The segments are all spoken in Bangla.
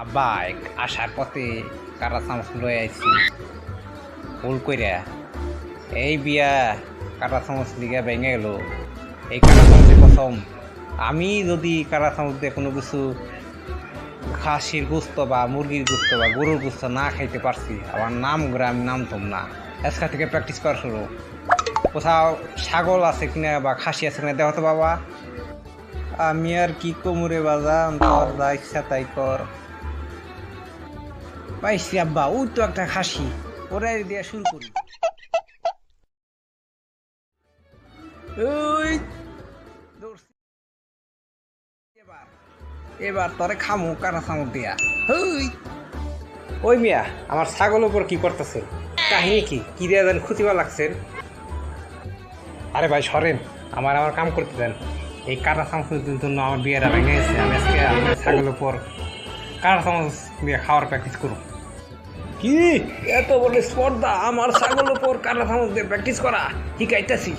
এক- আসার পথে কারা চামচ লয়ে আইছি। ভুল কইরা। এই বিয়া কারা চামচ দিকে ভেঙে গেল। এই কারা চামচের কসম। আমি যদি কারা চামচ দিয়ে কোনো কিছু খাসির গুস্ত বা মুরগির গুস্ত বা গরুর গুস্ত না খাইতে পারছি, আমার নাম করে আমি নামতাম না আজকা থেকে প্র্যাকটিস করা শুরু। কোথাও ছাগল আছে কিনা বা খাসি আছে কিনা দেখো তো বাবা। আমি আর কি কোমরে বাজাম তোর যা ইচ্ছা তাই কর। পাইছি আব্বা, ওই তো একটা খাসি। ওরাই দিয়ে শুরু করি। এবার তোরে খামু, কারা চামচ দিয়া। হই ওই মিয়া, আমার ছাগল উপর কি করতেছে? কাহিনী কি? কি দিয়ে দেন খুঁজিবা লাগছেন আরে ভাই, সরেন। আমার আমার কাম করতে দেন। এই কাটা চামচের জন্য আমার বিয়েটা ভেঙে গেছে। আমি আজকে আমার ছাগলের উপর কাটা চামচ দিয়ে খাওয়ার প্র্যাকটিস করব কি? এত বড় স্পর্ধা আমার ছাগলের উপর কাটা চামচ দিয়ে প্র্যাকটিস করা? শিখাইতেছি।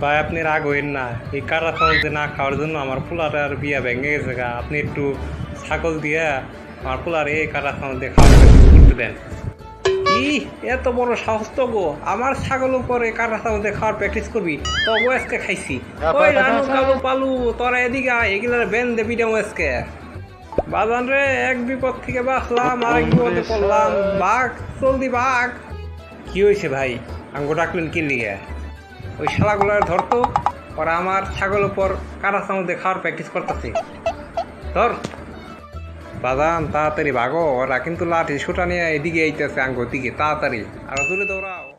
ভাই আপনি রাগ হইন না। এই কাটা চামচ দিয়ে না খাওয়ার জন্য আমার পোলাটার বিয়া ভেঙে গেছে গা। আপনি একটু ছাগল দিয়ে আমার পোলার এই কাটা চামচ দিয়ে খাওয়ার প্র্যাকটিস করতে দেন। কি? এত বড় সাহস তো গো। আমার ছাগল উপরে কাটা চামচ দিয়ে খাওয়ার প্র্যাকটিস করবি? তো ও আজকে খাইছি ওই রানু কালু পালু তোরা এদিকে এগুলার বেন দেবি দেবো আজকে। বাজান রে, এক বিপদ থেকে বাঁচলাম, আরেক বিপদে পড়লাম। বাঘ বাঘ। কি হয়েছে ভাই? ডাকলেন কি ওই ধরতো, ওরা আমার ছাগল উপর কাটা চামচ খাওয়ার প্র্যাকটিস করতেছে। ধর। বাদাম তাড়াতাড়ি ভাগো ওরা কিন্তু লাঠি, সুটা নিয়ে এদিকে আইতেছে আঙ্গো দিকে, তাড়াতাড়ি। আর দূরে দৌড়াও।